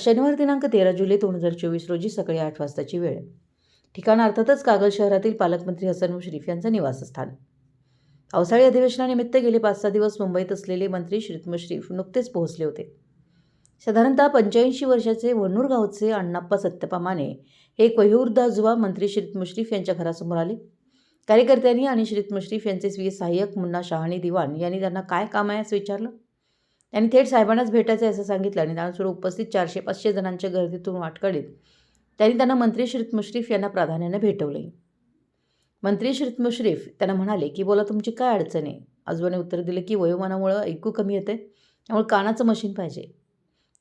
शनिवार दिनांक तेरा जुलै दोन हजार चोवीस रोजी सकाळी आठ वाजताची वेळ. ठिकाण अर्थातच कागल शहरातील पालकमंत्री हसन मुश्रीफ यांचं निवासस्थान. पावसाळी अधिवेशनानिमित्त गेले पाच सहा दिवस मुंबईत असलेले मंत्री श्रीत मुश्रीफ नुकतेच पोहोचले होते. साधारणतः पंच्याऐंशी वर्षाचे वणूर गावचे अण्णाप्पा सत्यप्पा माने हे एक वयोवृद्ध आजोबा मंत्री श्रीत मुश्रीफ यांच्या घरासमोर आले. कार्यकर्त्यांनी आणि श्रीत मुश्रीफ यांचे स्वीय सहाय्यक मुन्ना शहाणी दिवाण यांनी त्यांना काय काम आहे असं विचारलं? त्यांनी थेट साहेबांनाच भेटायचं आहे असं सांगितलं आणि त्यानुसार उपस्थित चारशे पाचशे जणांच्या गर्दीतून वाट काढीत त्यांनी त्यांना मंत्री श्रीत मुश्रीफ यांना प्राधान्याने भेटवले. मंत्री श्रीत मुश्रीफ त्यांना म्हणाले की बोला तुमची काय अडचण आहे? आजोबाने उत्तर दिलं की वयोमानामुळं ऐकू कमी येते त्यामुळे कानाचं मशीन पाहिजे.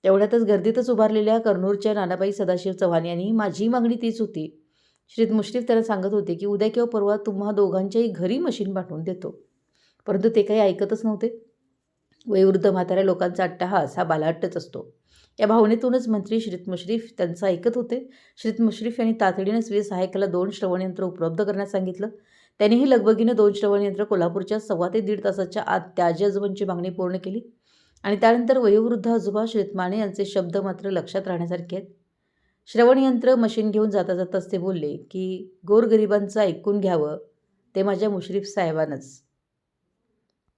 तेवढ्यातच गर्दीतच उभारलेल्या कर्नूरच्या नानाबाई सदाशिव चव्हाण यांनी माझी मागणी तीच होती. श्रीत मुश्रीफ त्याला सांगत होते की उद्या किंवा परवा तुम्हा दोघांच्याही घरी मशीन पाठवून देतो. परंतु ते काही ऐकतच नव्हते. वयोवृद्ध म्हाताऱ्या लोकांचा अट्टहास हा बालाहट्टच असतो. या भावनेतूनच मंत्री श्रीत मुश्रीफ त्यांचं ऐकत होते. श्रीत मुश्रीफ यांनी तातडीने स्वीय सहाय्यकाला दोन श्रवणयंत्र उपलब्ध करण्यास सांगितलं. त्यांनीही लगबगीनं दोन श्रवणयंत्र कोल्हापूरच्या सव्वा ते दीड तासाच्या आत त्याजी आजोबांची मागणी पूर्ण केली. आणि त्यानंतर वयोवृद्ध आजोबा श्रीत माने यांचे शब्द मात्र लक्षात राहण्यासारखे आहेत. श्रवणयंत्र मशीन घेऊन जाता जाताच ते बोलले की गोरगरिबांचं ऐकून घ्यावं. ते माझ्या मुश्रीफ साहेबानंच.